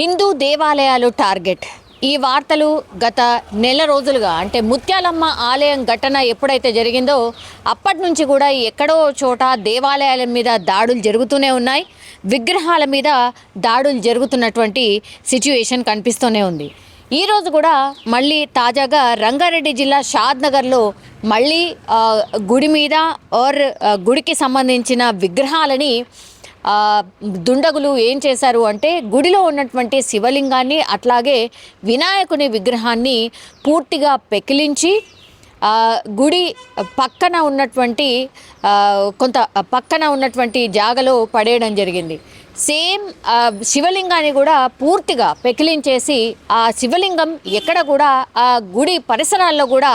హిందూ దేవాలయాలు టార్గెట్. ఈ వార్తలు గత నెల రోజులుగా అంటే ముత్యాలమ్మ ఆలయం ఘటన ఎప్పుడైతే జరిగిందో అప్పటి నుంచి కూడా ఎక్కడో చోట దేవాలయాల మీద దాడులు జరుగుతూనే ఉన్నాయి. విగ్రహాల మీద దాడులు జరుగుతున్నటువంటి సిచ్యువేషన్ కనిపిస్తూనే ఉంది. ఈరోజు కూడా మళ్ళీ తాజాగా రంగారెడ్డి జిల్లా షాద్ నగర్లో మళ్ళీ గుడి మీద ఆర్ గుడికి సంబంధించిన విగ్రహాలని దుండగులు ఏం చేశారు అంటే గుడిలో ఉన్నటువంటి శివలింగాన్ని అట్లాగే వినాయకుని విగ్రహాన్ని పూర్తిగా పెకిలించి గుడి పక్కన ఉన్నటువంటి కొంత పక్కన ఉన్నటువంటి జాగలో పడేయడం జరిగింది. సేమ్ శివలింగాన్ని కూడా పూర్తిగా పెకిలించేసి ఆ శివలింగం ఎక్కడ కూడా ఆ గుడి పరిసరాల్లో కూడా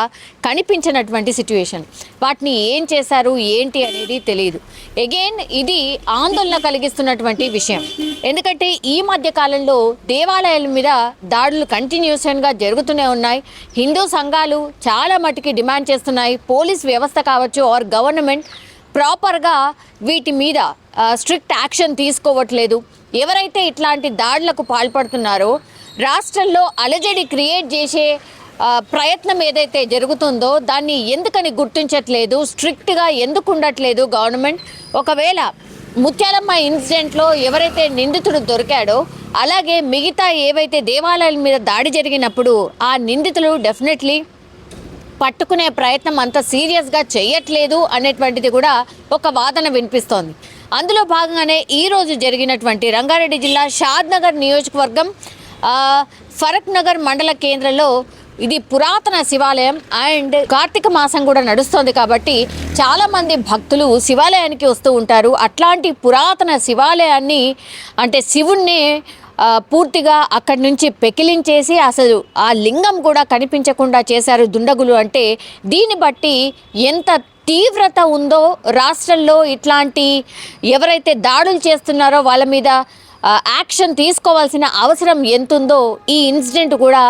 కనిపించినటువంటి సిచ్యువేషన్ వాటిని ఏం చేశారు ఏంటి అనేది తెలియదు ఎగైన్ ఇది ఆందోళన కలిగిస్తున్నటువంటి విషయం. ఎందుకంటే ఈ మధ్య కాలంలో దేవాలయాల మీద దాడులు కంటిన్యూషన్గా జరుగుతూనే ఉన్నాయి. హిందూ సంఘాలు చాలా మటుకి డిమాండ్ చేస్తున్నాయి. పోలీస్ వ్యవస్థ కావచ్చు ఆర్ గవర్నమెంట్ ప్రాపర్గా వీటి మీద స్ట్రిక్ట్ యాక్షన్ తీసుకోవట్లేదు. ఎవరైతే ఇట్లాంటి దాడులకు పాల్పడుతున్నారో రాష్ట్రంలో అలజడి క్రియేట్ చేసే ప్రయత్నం ఏదైతే జరుగుతుందో దాన్ని ఎందుకని గుర్తించట్లేదు స్ట్రిక్ట్గా ఎందుకు ఉండట్లేదు గవర్నమెంట్? ఒకవేళ ముత్యాలమ్మ ఇన్సిడెంట్లో ఎవరైతే నిందితుడు దొరికాడో అలాగే మిగతా ఏవైతే దేవాలయాల మీద దాడి జరిగినప్పుడు ఆ నిందితులు డెఫినెట్లీ పట్టుకునే ప్రయత్నం అంత సీరియస్గా చేయట్లేదు అనేటువంటిది కూడా ఒక వాదన వినిపిస్తోంది. అందులో భాగంగానే ఈరోజు జరిగినటువంటి రంగారెడ్డి జిల్లా షాద్నగర్ నియోజకవర్గం ఫరక్నగర్ ఫరక్ నగర్ మండల కేంద్రంలో ఇది పురాతన శివాలయం అండ్ కార్తీక మాసం కూడా నడుస్తుంది కాబట్టి చాలామంది భక్తులు శివాలయానికి వస్తూ ఉంటారు. అట్లాంటి పురాతన శివాలయాన్ని అంటే శివుణ్ణి పూర్తిగా అక్కడి నుంచి పెకిలించేసి అసలు ఆ లింగం కూడా కనిపించకుండా చేశారు దుండగులు. అంటే దీన్ని బట్టి ఎంత తీవ్రత ఉందో రాష్ట్రంలో ఇట్లాంటి ఎవరైతే దాడులు చేస్తున్నారో వాళ్ళ మీద యాక్షన్ తీసుకోవాల్సిన అవసరం ఎంతుందో ఈ ఇన్సిడెంట్ కూడా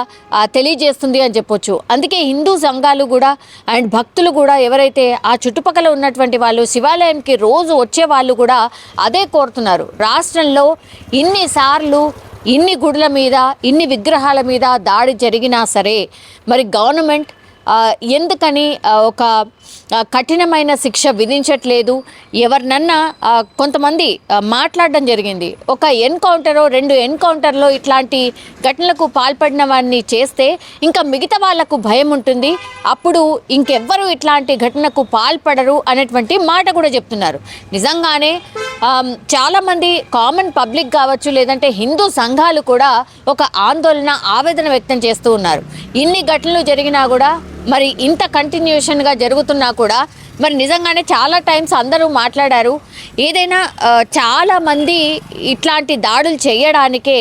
తెలియజేస్తుంది అని చెప్పొచ్చు. అందుకే హిందూ సంఘాలు కూడా అండ్ భక్తులు కూడా ఎవరైతే ఆ చుట్టుపక్కల ఉన్నటువంటి వాళ్ళు శివాలయానికి రోజు వచ్చే వాళ్ళు కూడా అదే కోరుతున్నారు. రాష్ట్రంలో ఇన్నిసార్లు ఇన్ని గుడుల మీద ఇన్ని విగ్రహాల మీద దాడి జరిగినా సరే మరి గవర్నమెంట్ ఎందుకని ఒక కఠినమైన శిక్ష విధించట్లేదు? ఎవరినన్నా కొంతమంది మాట్లాడడం జరిగింది. ఒక ఎన్కౌంటరో రెండు ఎన్కౌంటర్లో ఇట్లాంటి ఘటనలకు పాల్పడిన వారిని చేస్తే ఇంకా మిగతా వాళ్ళకు భయం ఉంటుంది. అప్పుడు ఇంకెవ్వరు ఇట్లాంటి ఘటనకు పాల్పడరు అనేటువంటి మాట కూడా చెప్తున్నారు. నిజంగానే చాలామంది కామన్ పబ్లిక్ కావచ్చు లేదంటే హిందూ సంఘాలు కూడా ఒక ఆందోళన ఆవేదన వ్యక్తం చేస్తూ ఉన్నారు. ఇన్ని ఘటనలు జరిగినా కూడా మరి ఇంత కంటిన్యూషన్గా జరుగుతున్నా కూడా మరి నిజంగానే చాలా టైమ్స్ అందరూ మాట్లాడారు. ఏదైనా చాలామంది ఇట్లాంటి దాడులు చేయడానికే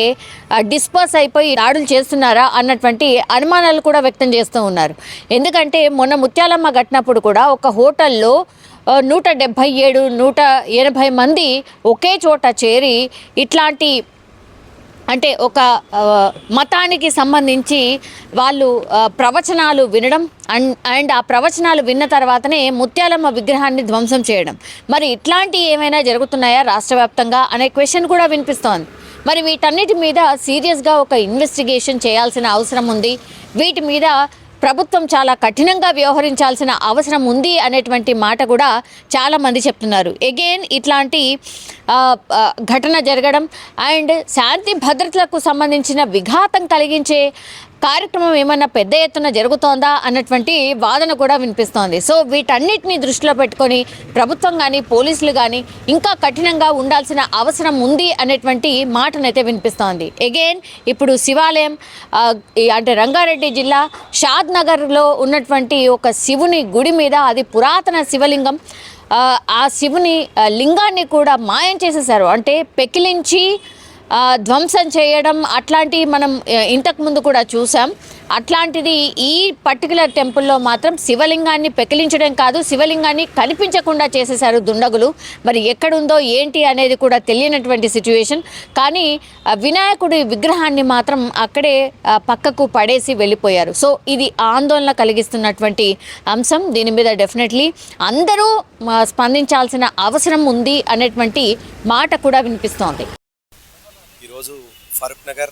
డిస్పర్స్ అయిపోయి దాడులు చేస్తున్నారా అన్నటువంటి అనుమానాలు కూడా వ్యక్తం చేస్తూ ఉన్నారు. ఎందుకంటే మొన్న ముత్యాలమ్మ ఘటనప్పుడు కూడా ఒక హోటల్లో నూట డెబ్భై ఏడు నూట ఎనభై మంది ఒకే చోట చేరి ఇట్లాంటి అంటే ఒక మతానికి సంబంధించి వాళ్ళు ప్రవచనాలు వినడం అండ్ అండ్ ఆ ప్రవచనాలు విన్న తర్వాతనే ముత్యాలమ్మ విగ్రహాన్ని ధ్వంసం చేయడం. మరి ఇట్లాంటి ఏమైనా జరుగుతున్నాయా రాష్ట్ర వ్యాప్తంగా? అనే క్వశ్చన్ కూడా వినిపిస్తోంది. మరి వీటన్నిటి మీద సీరియస్గా ఒక ఇన్వెస్టిగేషన్ చేయాల్సిన అవసరం ఉంది. వీటి మీద ప్రభుత్వం చాలా కఠినంగా వ్యవహరించాల్సిన అవసరం ఉంది అనేటువంటి మాట కూడా చాలామంది చెప్తున్నారు. ఎగైన్ ఇట్లాంటి ఘటన జరగడం అండ్ శాంతి భద్రతలకు సంబంధించిన విఘాతం కలిగించే కార్యక్రమం ఏమన్నా పెద్ద ఎత్తున జరుగుతోందా అన్నటువంటి వాదన కూడా వినిపిస్తోంది. సో వీటన్నిటిని దృష్టిలో పెట్టుకొని ప్రభుత్వం కానీ పోలీసులు కానీ ఇంకా కఠినంగా ఉండాల్సిన అవసరం ఉంది అనేటువంటి మాటనైతే వినిపిస్తోంది. ఎగైన్ ఇప్పుడు శివాలయం ఈ అంటే రంగారెడ్డి జిల్లా షాద్ నగర్లో ఉన్నటువంటి ఒక శివుని గుడి మీద అది పురాతన శివలింగం. ఆ, శివుని లింగాన్ని కూడా మాయం చేసేసారు అంటే పెకిలించి ధ్వంసం చేయడం అట్లాంటివి మనం ఇంతకుముందు ఇంతకు ముందు కూడా చూసాం. అట్లాంటిది ఈ పర్టికులర్ టెంపుల్లో మాత్రం శివలింగాన్ని పెకిలించడం కాదు శివలింగాన్ని కనిపించకుండా చేసేశారు దుండగులు. మరి ఎక్కడుందో ఏంటి అనేది కూడా తెలియనటువంటి సిచ్యువేషన్. కానీ వినాయకుడి విగ్రహాన్ని మాత్రం అక్కడే పక్కకు పడేసి వెళ్ళిపోయారు. సో ఇది ఆందోళన కలిగిస్తున్నటువంటి అంశం. దీని మీద డెఫినెట్లీ అందరూ స్పందించాల్సిన అవసరం ఉంది అనేటువంటి మాట కూడా వినిపిస్తోంది. ఈరోజు ఫరూక్ నగర్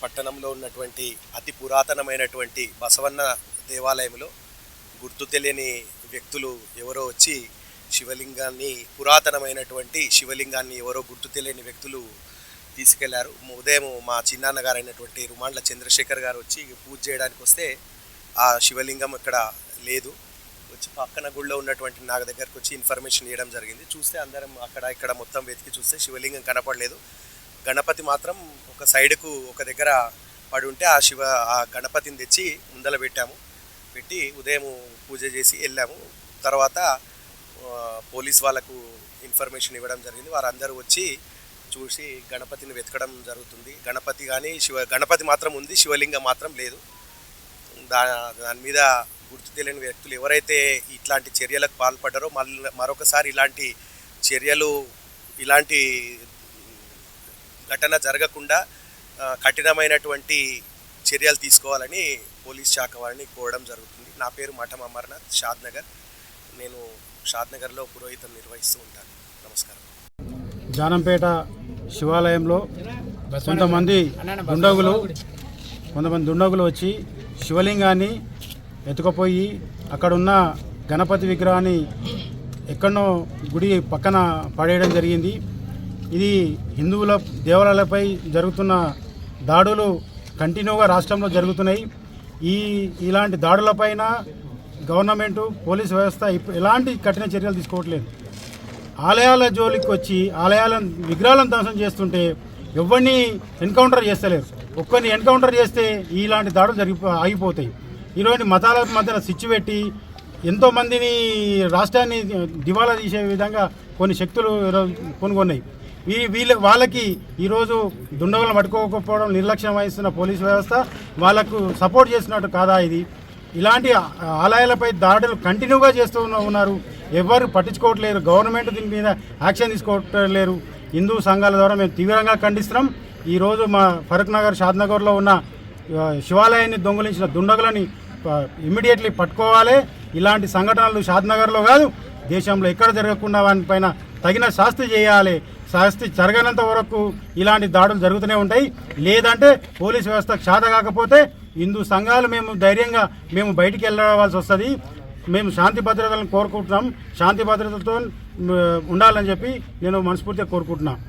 పట్టణంలో ఉన్నటువంటి అతి పురాతనమైనటువంటి బసవన్న దేవాలయంలో గుర్తు తెలియని వ్యక్తులు ఎవరో వచ్చి శివలింగాన్ని పురాతనమైనటువంటి శివలింగాన్ని ఎవరో గుర్తు తెలియని వ్యక్తులు తీసుకెళ్ళారు. ఉదయం మా చిన్నాన్న అయినటువంటి రుమాండ్ల చంద్రశేఖర్ గారు వచ్చి పూజ చేయడానికి వస్తే ఆ శివలింగం ఇక్కడ లేదు. వచ్చి పక్కన గుళ్ళో ఉన్నటువంటి నాకు దగ్గరకు వచ్చి ఇన్ఫర్మేషన్ ఇవ్వడం జరిగింది. చూస్తే అందరం అక్కడ ఇక్కడ మొత్తం వెతికి చూస్తే శివలింగం కనపడలేదు. గణపతి మాత్రం ఒక సైడ్కు ఒక దగ్గర పడి ఉంటే ఆ శివ ఆ గణపతిని తెచ్చి ముందల పెట్టాము. పెట్టి ఉదయం పూజ చేసి వెళ్ళాము. తర్వాత పోలీస్ వాళ్ళకు ఇన్ఫర్మేషన్ ఇవ్వడం జరిగింది. వారందరూ వచ్చి చూసి గణపతిని వెతకడం జరుగుతుంది. గణపతి కానీ శివ గణపతి మాత్రం ఉంది శివలింగం మాత్రం లేదు. దా దాని మీద గుర్తు తెలియని వ్యక్తులు ఎవరైతే ఇట్లాంటి చర్యలకు పాల్పడ్డారో మళ్ళీ మరొకసారి ఇలాంటి చర్యలు ఇలాంటి ఘటన జరగకుండా కఠినమైనటువంటి చర్యలు తీసుకోవాలని పోలీస్ శాఖ వారిని కోరడం జరుగుతుంది. నా పేరు మఠం అమర్నాథ్ షాద్ నగర్. నేను షాద్ నగర్లో పురోహితం నిర్వహిస్తూ ఉంటాను. నమస్కారం. జానంపేట శివాలయంలో కొంతమంది దుండగులు కొంతమంది దుండగులు వచ్చి శివలింగాన్ని ఎత్తుకుపోయి అక్కడున్న గణపతి విగ్రహాన్ని ఎక్కడనో గుడి పక్కన పడేయడం జరిగింది. ఇది హిందువుల దేవాలయాలపై జరుగుతున్న దాడులు కంటిన్యూగా రాష్ట్రంలో జరుగుతున్నాయి. ఈ ఇలాంటి దాడులపైన గవర్నమెంట్ పోలీస్ వ్యవస్థ ఎలాంటి కఠిన చర్యలు తీసుకోవట్లేదు. ఆలయాల జోలికి వచ్చి ఆలయాలను విగ్రహాలను ధ్వంసం చేస్తుంటే ఎవరిని ఎన్కౌంటర్ చేస్తలేరు. ఒక్కరిని ఎన్కౌంటర్ చేస్తే ఇలాంటి దాడులు జరిగి ఆగిపోతాయి. ఈరోజు మతాల మధ్యన స్విచ్ పెట్టి ఎంతోమందిని రాష్ట్రాన్ని దివాలా తీసే విధంగా కొన్ని శక్తులు ఈరోజు కొనుగొన్నాయి. ఈ వీళ్ళ వాళ్ళకి ఈరోజు దుండగులను పట్టుకోకపోవడం నిర్లక్ష్యం వహిస్తున్న పోలీస్ వ్యవస్థ వాళ్ళకు సపోర్ట్ చేసినట్టు కాదా ఇది? ఇలాంటి ఆలయాలపై దాడులు కంటిన్యూగా చేస్తూ ఉన్న- ఉన్నారు. ఎవరు పట్టించుకోవట్లేరు. గవర్నమెంట్ దీని మీద యాక్షన్ తీసుకోవట్లేరు. హిందూ సంఘాల ద్వారా మేము తీవ్రంగా ఖండిస్తున్నాం. ఈరోజు మా ఫరూక్ నగర్ షాద్ నగర్లో ఉన్న శివాలయాన్ని దొంగిలించిన దుండగులని ఇమ్మీడియట్లీ పట్టుకోవాలి. ఇలాంటి సంఘటనలు షాద్ నగర్లో కాదు దేశంలో ఎక్కడ జరగకుండా వాటిపైన తగిన శాస్తి చేయాలి. శాస్తి జరగనంత వరకు ఇలాంటి దాడులు జరుగుతూనే ఉంటాయి. లేదంటే పోలీస్ వ్యవస్థ క్షాత కాకపోతే హిందూ సంఘాలు మేము ధైర్యంగా మేము బయటికి వెళ్ళవలసి వస్తుంది. మేము శాంతి భద్రతలను కోరుకుంటున్నాం. శాంతి భద్రతతో ఉండాలని చెప్పి నేను మనస్ఫూర్తిగా కోరుకుంటున్నాను